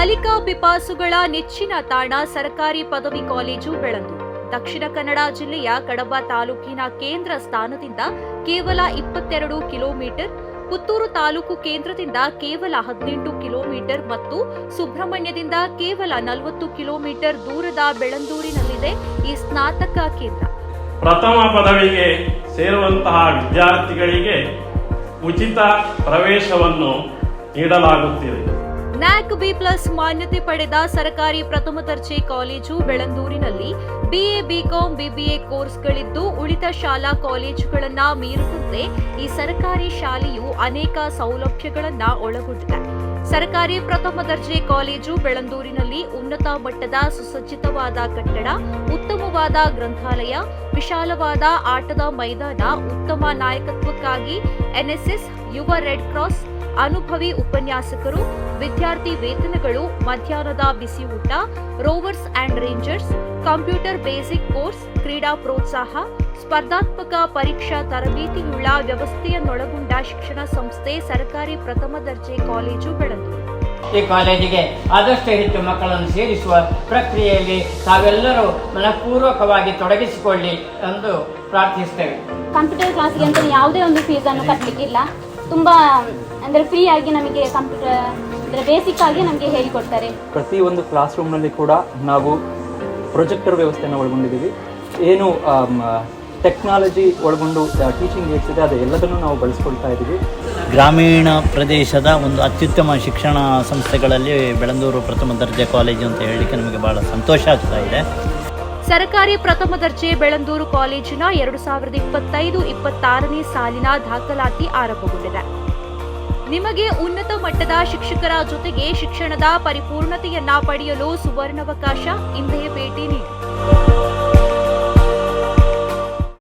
ಕಲಿಕಾ ಪಿಪಾಸುಗಳ ನೆಚ್ಚಿನ ತಾಣ ಸರ್ಕಾರಿ ಪದವಿ ಕಾಲೇಜು ಬೆಳಂದು. ದಕ್ಷಿಣ ಕನ್ನಡ ಜಿಲ್ಲೆಯ ಕಡಬ ತಾಲೂಕಿನ ಕೇಂದ್ರ ಸ್ಥಾನದಿಂದ ಕೇವಲ ಇಪ್ಪತ್ತೆರಡು ಕಿಲೋಮೀಟರ್, ಪುತ್ತೂರು ತಾಲೂಕು ಕೇಂದ್ರದಿಂದ ಕೇವಲ ಹದಿನೆಂಟು ಕಿಲೋಮೀಟರ್ ಮತ್ತು ಸುಬ್ರಹ್ಮಣ್ಯದಿಂದ ಕೇವಲ ನಲವತ್ತು ಕಿಲೋಮೀಟರ್ ದೂರದ ಬೆಳಂದೂರಿನಲ್ಲಿದೆ ಈ ಸ್ನಾತಕ ಕೇಂದ್ರ. ಪ್ರಥಮ ಪದವಿಗೆ ಸೇರುವಂತಹ ವಿದ್ಯಾರ್ಥಿಗಳಿಗೆ ಉಚಿತ ಪ್ರವೇಶವನ್ನು ನೀಡಲಾಗುತ್ತಿದೆ. ನ್ಯಾಕ್ ಬಿ ಪ್ಲಸ್ ಮಾನ್ಯತೆ ಪಡೆದ ಸರ್ಕಾರಿ ಪ್ರಥಮ ದರ್ಜೆ ಕಾಲೇಜು ಬೆಳಂದೂರಿನಲ್ಲಿ ಬಿಎ ಬಿಕಾಂ ಬಿಬಿಎ ಕೋರ್ಸ್ಗಳಿದ್ದು ಉಳಿದ ಶಾಲಾ ಕಾಲೇಜುಗಳನ್ನ ಮೀರುವಂತೆ ಈ ಸರ್ಕಾರಿ ಶಾಲೆಯು ಅನೇಕ ಸೌಲಭ್ಯಗಳನ್ನ ಒಳಗೊಂಡಿದೆ. ಸರ್ಕಾರಿ ಪ್ರಥಮ ದರ್ಜೆ ಕಾಲೇಜು ಬೆಳಂದೂರಿನಲ್ಲಿ ಉನ್ನತ ಮಟ್ಟದ ಸುಸಜ್ಜಿತವಾದ ಕಟ್ಟಡ, ಉತ್ತಮವಾದ ಗ್ರಂಥಾಲಯ, ವಿಶಾಲವಾದ ಆಟದ ಮೈದಾನ, ಉತ್ತಮ ನಾಯಕತ್ವಕ್ಕಾಗಿ ಎನ್ಎಸ್ಎಸ್ ಯುವ ರೆಡ್ ಕ್ರಾಸ್ ಅನುಭವಿ ಉಪನ್ಯಾಸಕರು ವಿದ್ಯಾರ್ಥಿ ವೇತನಗಳು ಮಧ್ಯಾಹ್ನದ ಬಿಸಿ ಊಟ Rovers and Rangers computer basic course ಕ್ರೀಡಾ ಪ್ರೋತ್ಸಾಹ ಸ್ಪರ್ಧಾತ್ಮಕ ಪರೀಕ್ಷಾ ತರಬೇತಿಯುಳ್ಳ ವ್ಯವಸ್ಥೆಯನ್ನೊಳಗೊಂಡ ಶಿಕ್ಷಣ ಸಂಸ್ಥೆ ಸರ್ಕಾರಿ ಪ್ರಥಮ ದರ್ಜೆ ಕಾಲೇಜು ಬೆಳೆದು ಈ ಕಾಲೇಜಿಗೆ ಆದಷ್ಟು ಹೆಚ್ಚು ಮಕ್ಕಳನ್ನು ಸೇರಿಸುವ ಪ್ರಕ್ರಿಯೆಯಲ್ಲಿ ತಾವೆಲ್ಲರೂ ಮನಪೂರ್ವಕವಾಗಿ ತೊಡಗಿಸಿಕೊಳ್ಳಿ ಎಂದು ಪ್ರಾರ್ಥಿಸುತ್ತೇವೆ. ಕಂಪ್ಯೂಟರ್ ಕ್ಲಾಸ್ಗೆ ಅಂತ ಯಾವುದೇ ಒಂದು ಫೀಸನ್ನು ಕಟ್ಟಲಿಕ್ಕಿಲ್ಲ ತುಂಬ ಅಂದರೆ ಫ್ರೀ ಆಗಿ ನಮಗೆ ಕಂಪ್ಯೂಟರ್ ಅಂದರೆ ಬೇಸಿಕ್ ಆಗಿ ನಮಗೆ ಹೇಳಿಕೊಡ್ತಾರೆ. ಒಂದು ಕ್ಲಾಸ್ ರೂಮ್ನಲ್ಲಿ ಕೂಡ ನಾವು ಪ್ರೊಜೆಕ್ಟರ್ ವ್ಯವಸ್ಥೆಯನ್ನು ಒಳಗೊಂಡಿದ್ದೀವಿ. ಏನು ಟೆಕ್ನಾಲಜಿ ಒಳಗೊಂಡು ಟೀಚಿಂಗ್ ಏಡ್ಸ್ ಇದೆ ಅದು ಎಲ್ಲದನ್ನು ನಾವು ಬಳಸ್ಕೊಳ್ತಾ ಇದ್ದೀವಿ. ಗ್ರಾಮೀಣ ಪ್ರದೇಶದ ಒಂದು ಅತ್ಯುತ್ತಮ ಶಿಕ್ಷಣ ಸಂಸ್ಥೆಗಳಲ್ಲಿ ಬೆಳಂದೂರು ಪ್ರಥಮ ದರ್ಜೆ ಕಾಲೇಜು ಅಂತ ಹೇಳಲಿಕ್ಕೆ ನಮಗೆ ಭಾಳ ಸಂತೋಷ ಆಗ್ತಾ ಇದೆ. ಸರ್ಕಾರಿ ಪ್ರಥಮ ದರ್ಜೆ ಬೆಳಂದೂರು ಕಾಲೇಜಿನ ಎರಡು ಸಾವಿರದ ಇಪ್ಪತ್ತೈದು ಇಪ್ಪತ್ತಾರನೇ ಸಾಲಿನ ದಾಖಲಾತಿ ಆರಂಭಗೊಂಡಿದೆ. ನಿಮಗೆ ಉನ್ನತ ಮಟ್ಟದ ಶಿಕ್ಷಕರ ಜೊತೆಗೆ ಶಿಕ್ಷಣದ ಪರಿಪೂರ್ಣತೆಯನ್ನ ಪಡೆಯಲು ಸುವರ್ಣಾವಕಾಶ ಇಂದೇ ಭೇಟಿ ನೀಡಿ.